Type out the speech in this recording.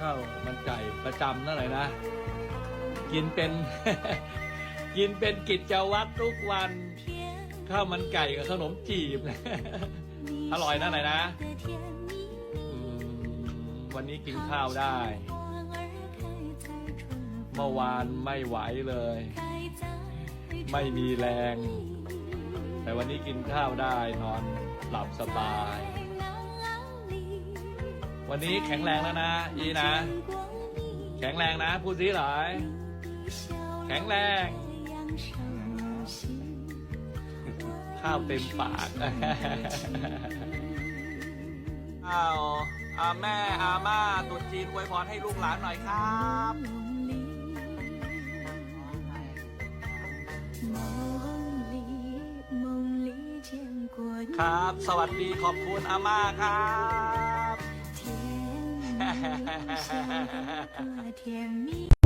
ข้าวมันไก่ประจำนั่นแหละนะ กินเป็น กินเป็นกิจวัตรทุกวัน ข้าวมันไก่กับขนมจีบ อร่อยนะไหนนะวันนี้กินข้าวได้ เมื่อวานไม่ไหวเลย ไม่มีแรง แต่วันนี้กินข้าวได้นอนหลับสบาย วันนี้แข็งแรงแล้วนะอีนะ แข็งแรงนะพูดสิหน่อย แข็งแรง ข้าวเต็มปากอ้าวอาแม่อาม่าตรุษจีนอวยพรให้ลูกหลานหน่อยครับครับ สวัสดีขอบคุณอาม่าครับ甜蜜，个甜蜜。